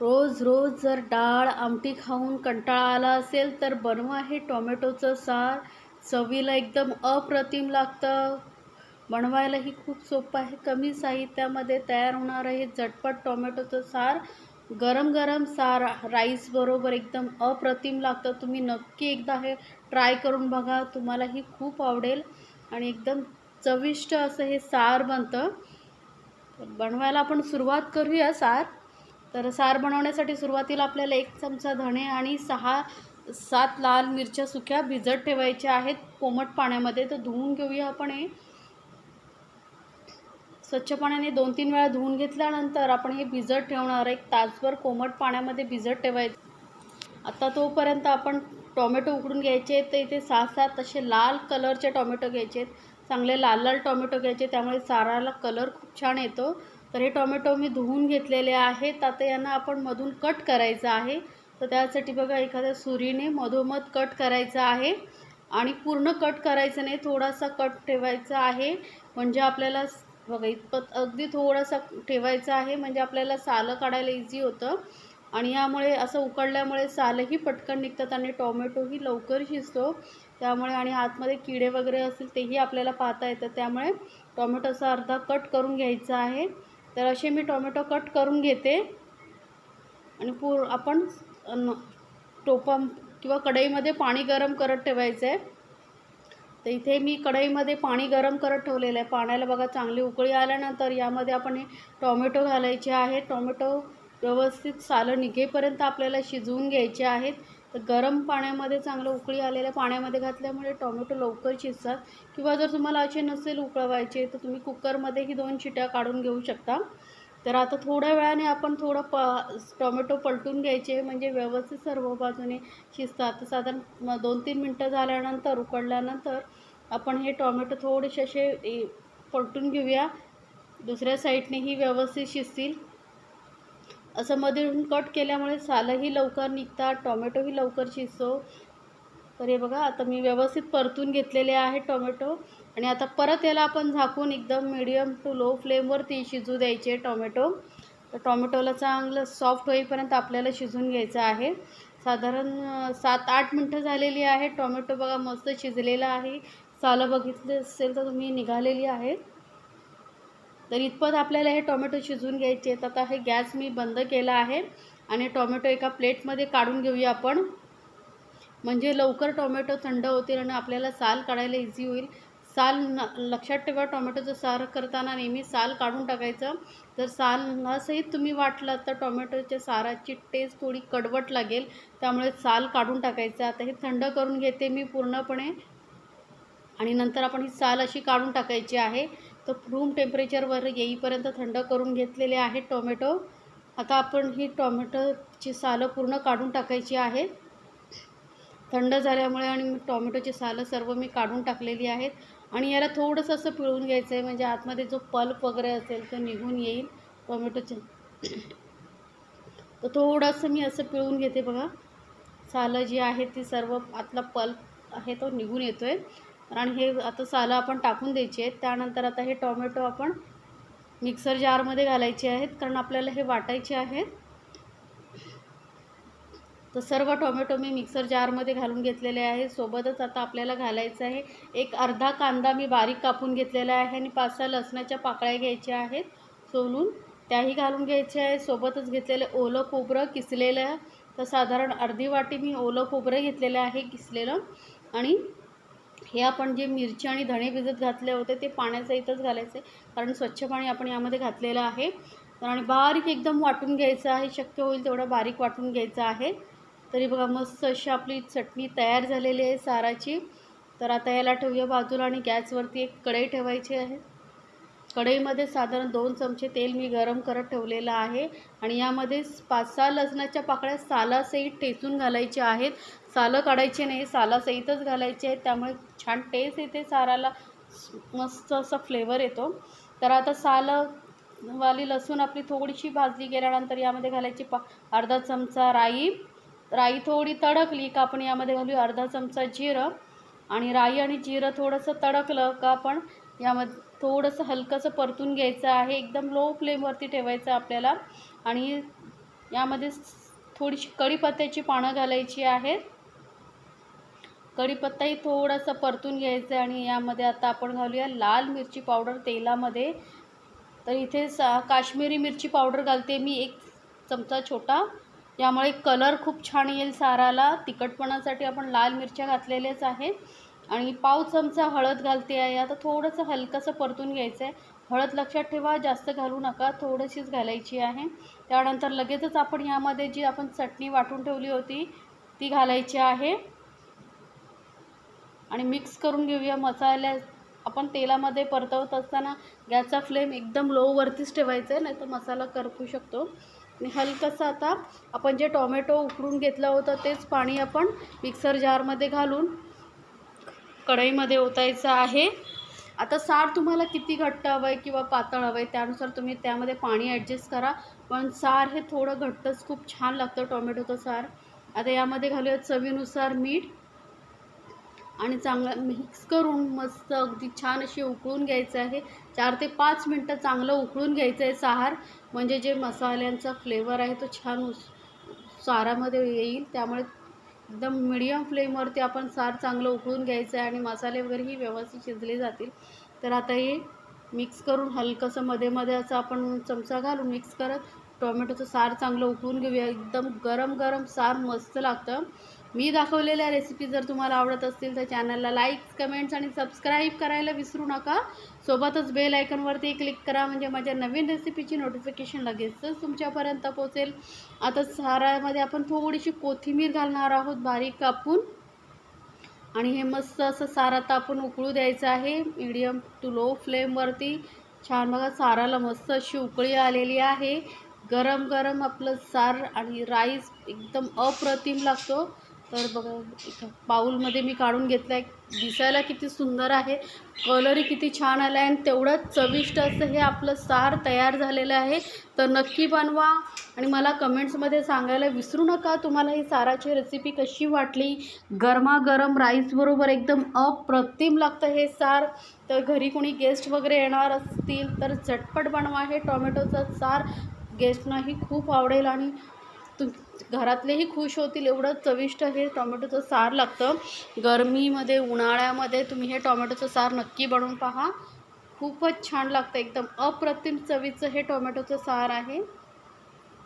रोज रोज जर डाळ आमटी खाऊन कंटाळा आला असेल तर बनवा हे टोमॅटोचं सार. चवीला एकदम अप्रतिम लागतं. बनवायलाही खूप सोपं आहे. कमी साहित्यामध्ये तयार होणारं हे झटपट टोमॅटोचं सार गरम गरम सार राईसबरोबर एकदम अप्रतिम लागतं. तुम्ही नक्की एकदा हे ट्राय करून बघा. तुम्हालाही खूप आवडेल आणि एकदम चविष्ट असं हे सार बनतं. बनवायला आपण सुरुवात करूया सार. तर सार बनवण्यासाठी सुरुवातीला आपल्याला एक चमचा धणे आणि सहा सात लाल मिरच्या सुक्या भिजत ठेवायच्या आहेत. कोमट पाण्यामध्ये तर धुवून घेऊया आपण हे. स्वच्छ पाण्याने दोन तीन वेळा धुवून घेतल्यानंतर आपण हे भिजत ठेवणार. एक तासभर कोमट पाण्यामध्ये भिजत ठेवायचं. आता तोपर्यंत आपण टोमॅटो उकडून घ्यायचे तर इथे सहा सात असे लाल कलरचे टोमॅटो घ्यायचे चांगले लाल लाल टोमॅटो घ्यायचे त्यामुळे साराला कलर खूप छान येतो. तर हे टोमॅटो मी धुवून घेतलेले आहेत. आता यांना आपण मधून कट करायचं आहे. तर त्यासाठी बघा एखाद्या सुरीने मधोमध कट करायचं आहे. आणि पूर्ण कट करायचं नाही थोडासा कट ठेवायचा आहे. म्हणजे आपल्याला बघा इतपत अगदी थोडासा ठेवायचं आहे. म्हणजे आपल्याला सालं काढायला इझी होतं. आणि यामुळे असं उकडल्यामुळे सालही पटकन निघतात आणि टोमॅटोही लवकर शिजतो. त्यामुळे आणि आतमध्ये किडे वगैरे असतील तेही आपल्याला पाहता येतं त्यामुळे टोमॅटोचा अर्धा कट करून घ्यायचा आहे. तर असे मी टोमॅटो कट करून घेते. आणि पूर आपण टोपा किंवा कढईमध्ये पाणी गरम करत ठेवायचं आहे तर इथे मी कढईमध्ये पाणी गरम करत ठेवलेलं आहे. पाण्याला बघा चांगली उकळी आल्यानंतर यामध्ये आपण हे टोमॅटो घालायचे आहे टोमॅटो व्यवस्थित सालं निघेपर्यंत आपल्याला शिजवून घ्यायचे आहेत. तर गरम पाण्यामध्ये चांगलं उकळी आलेल्या पाण्यामध्ये घातल्यामुळे टोमॅटो लवकर शिजतात. किंवा जर तुम्हाला असे नसेल उकळवायचे तर तुम्ही कुकरमध्येही दोन शिट्या काढून घेऊ शकता. तर आता थोड्या वेळाने आपण थोडं प टोमॅटो पलटून घ्यायचे म्हणजे व्यवस्थित सर्व बाजूने शिजतात. तर साधारण दोन तीन मिनटं झाल्यानंतर उकडल्यानंतर आपण हे टोमॅटो थोडेसे असे पलटून घेऊया. दुसऱ्या साईडनेही व्यवस्थित शिजतील. असं मधून कट केल्यामुळे सालंही लवकर निघतात टोमॅटोही लवकर शिजतो. तर हे बघा आता मी व्यवस्थित परतून घेतलेले आहे टोमॅटो. आणि आता परत याला आपण झाकून एकदम मिडियम टू लो फ्लेमवरती शिजू द्यायचे टोमॅटो. तर टोमॅटोला चांगलं सॉफ्ट होईपर्यंत आपल्याला शिजून घ्यायचं आहे. साधारण सात आठ मिनटं झालेली आहे. टोमॅटो बघा मस्त शिजलेला आहे. सालं बघितले असेल तर तुम्ही निघालेली आहे तर इतपत आपल्याला हे टोमॅटो शिजवून घ्यायचे आहेत. आता हे गॅस मी बंद केला आहे आणि टोमॅटो एका प्लेटमध्ये काढून घेऊया आपण. म्हणजे लवकर टोमॅटो थंड होतील आणि आपल्याला साल काढायला इझी होईल. साल न लक्षात ठेवा टोमॅटोचं सार करताना नेहमी साल काढून टाकायचं. जर साल नसहित तुम्ही वाटलं तर टोमॅटोच्या साराची टेस्ट थोडी कडवट लागेल. त्यामुळे साल काढून टाकायचं. आता हे थंड करून घेते मी पूर्णपणे. आणि नंतर आपण ही साल अशी काढून टाकायची आहे. तर रूम टेम्परेचरवर येईपर्यंत थंड करून घेतलेले आहेत टोमॅटो. आता आपण ही टोमॅटोची सालं पूर्ण काढून टाकायची आहे. थंड झाल्यामुळे आणि टोमॅटोची सालं सर्व मी काढून टाकलेली आहेत. आणि याला थोडंसं असं पिळून घ्यायचं आहे म्हणजे आतमध्ये जो पल्प वगैरे असेल तो निघून येईल टोमॅटोचे तर थोडंसं मी असं पिळून घेते बघा. सालं जी आहे ती सर्व आतला पल्प आहे तो निघून येतो आहे आणि हे आता सालं आपण टाकून द्यायची आहेत. त्यानंतर आता हे टोमॅटो आपण मिक्सर जारमध्ये घालायचे आहेत कारण आपल्याला हे वाटायचे आहेत. तर सर्व टोमॅटो मी मिक्सर जारमध्ये घालून घेतलेले आहे सोबतच आता आपल्याला घालायचं आहे. एक अर्धा कांदा मी बारीक कापून घेतलेला आहे आणि पाच सहा लसणाच्या पाकळ्या घ्यायच्या आहेत सोलून. त्याही घालून घ्यायच्या आहे. सोबतच घेतलेलं ओलं खोबरं किसलेलं तर साधारण अर्धी वाटी मी ओलं खोबरं घेतलेलं आहे किसलेलं आणि हे आपण जे मिरची आणि धणे भिजत घातले होते ते पाण्यासहितच घालायचे. कारण स्वच्छ पाणी आपण यामध्ये घातलेलं आहे. तर आणि बारीक एकदम वाटून घ्यायचं आहे. शक्य होईल तेवढं बारीक वाटून घ्यायचं आहे. तरी बघा मस्त अशी आपली चटणी तयार झालेली आहे साराची. तर आता याला ठेवूया बाजूला आणि गॅसवरती एक कढई ठेवायची आहे. कढईमध्ये साधारण दोन चमचे तेल मी गरम करत ठेवलेलं आहे आणि यामध्ये पाच सहा लसणाच्या पाकळ्या सालासहित ठेचून घालायच्या आहेत. सालं काढायचे नाही सालासहितच घालायचे आहेत. त्यामुळे छान टेस्ट येते साराला. मस्त असा फ्लेवर येतो. तर आता सालं वाली लसूण आपली थोडीशी भाजली गेल्यानंतर यामध्ये घालायची पा अर्धा चमचा राई. राई थोडी तडकली का आपण यामध्ये घालूया? अर्धा चमचा जिरं. आणि राई आणि जिरं थोडंसं तडकलं का आपण यामध्ये थोडंसं हलकंसं परतून घ्यायचं आहे. एकदम लो फ्लेमवरती ठेवायचं आपल्याला. आणि यामध्ये थोडीशी कढीपत्त्याची पानं घालायची आहेत. कढीपत्ताही थोडासा परतून घ्यायचा आहे आणि यामध्ये आता आपण घालूया लाल मिरची पावडर तेलामध्ये. तर इथे सा काश्मीरी मिरची पावडर घालते मी एक चमचा छोटा. यामुळे कलर खूप छान येईल साराला. तिखटपणासाठी आपण लाल मिरच्या घातलेल्याच आहेत. आणि पाव चमचा हळद घालते आहे. आता थोडंसं हलकंसं परतून घ्यायचं आहे हळद लक्षात ठेवा जास्त घालू नका थोडीशीच घालायची आहे. त्यानंतर लगेचच आपण यामध्ये जी आपण चटणी वाटून ठेवली होती ती घालायची आहे. आणि मिक्स करून घेऊया मसाल्या आपण तेलामध्ये परतवत असताना गॅसचा फ्लेम एकदम लोवरतीच ठेवायचा आहे नाही तर मसाला करपू शकतो. आणि हलकंसं आता आपण जे टोमॅटो उकडून घेतलं होतं तेच पाणी आपण मिक्सर जारमध्ये घालून कढईमध्ये ओतायचं आहे. आता सार तुम्हाला किती घट्ट हवं आहे किंवा पातळ हवं आहे त्यानुसार तुम्ही त्यामध्ये पाणी ॲडजस्ट करा. पण सार हे थोडं घट्टच खूप छान लागतं टोमॅटोचं सार. आता यामध्ये घालूया चवीनुसार मीठ. आणि चांगलं मिक्स करून मस्त अगदी छान अशी उकळून घ्यायचं आहे. चार ते पाच मिनटं चांगलं उकळून घ्यायचं आहे सार. म्हणजे जे मसाल्यांचा फ्लेवर आहे तो छान उस सारामध्ये येईल. त्यामुळे एकदम मिडियम फ्लेमवरती आपण सार चांगलं उकळून घ्यायचं आहे आणि मसाले वगैरेही व्यवस्थित शिजले जातील. तर आता हे मिक्स करून हलकंसं मध्ये मध्ये असं आपण चमचा घालून मिक्स करत टोमॅटोचं सार चांगलं उकळून घेऊया. एकदम गरम गरम सार मस्त लागतं. मी दाखवलेल्या रेसिपी जर तुम्हाला आवडत असतील तर चॅनलला लाईक कमेंट्स आणि सबस्क्राईब करायला विसरू नका. सोबतच बेल आयकनवरती क्लिक करा म्हणजे माझ्या नवीन रेसिपीची नोटिफिकेशन लगेचच तुमच्यापर्यंत पोहोचेल. आता सारामध्ये आपण थोडीशी कोथिंबीर घालणार आहोत बारीक कापून. आणि हे मस्त असं सारा आता आपण उकळू द्यायचं आहे. मीडियम टू लो फ्लेमवरती छान बघा साराला मस्त अशी उकळी आलेली आहे. गरम गरम आपलं सार आणि राईस एकदम अप्रतिम लागतो. तर बघा इथं बाऊलमध्ये मी काढून घेतलं आहे दिसायला किती सुंदर आहे. कलरही किती छान आला आहे आणि तेवढंच चविष्ट असं हे आपलं सार तयार झालेलं आहे. तर नक्की बनवा आणि मला कमेंट्समध्ये सांगायला विसरू नका. तुम्हाला ही साराची रेसिपी कशी वाटली? गरमागरम राईसबरोबर एकदम अप्रतिम लागतं हे सार. तर घरी कोणी गेस्ट वगैरे येणार असतील तर झटपट बनवा हे टोमॅटोचं सार. गेस्टनाही खूप आवडेल आणि तुम घरातलेही खुश होतील एवढं चविष्ट हे टोमॅटोचं सार लागतं. गरमीमध्ये उन्हाळ्यामध्ये तुम्ही हे टोमॅटोचं सार नक्की बनवून पहा. खूपच छान लागतं एकदम अप्रतिम चवीचं हे टोमॅटोचं सार आहे.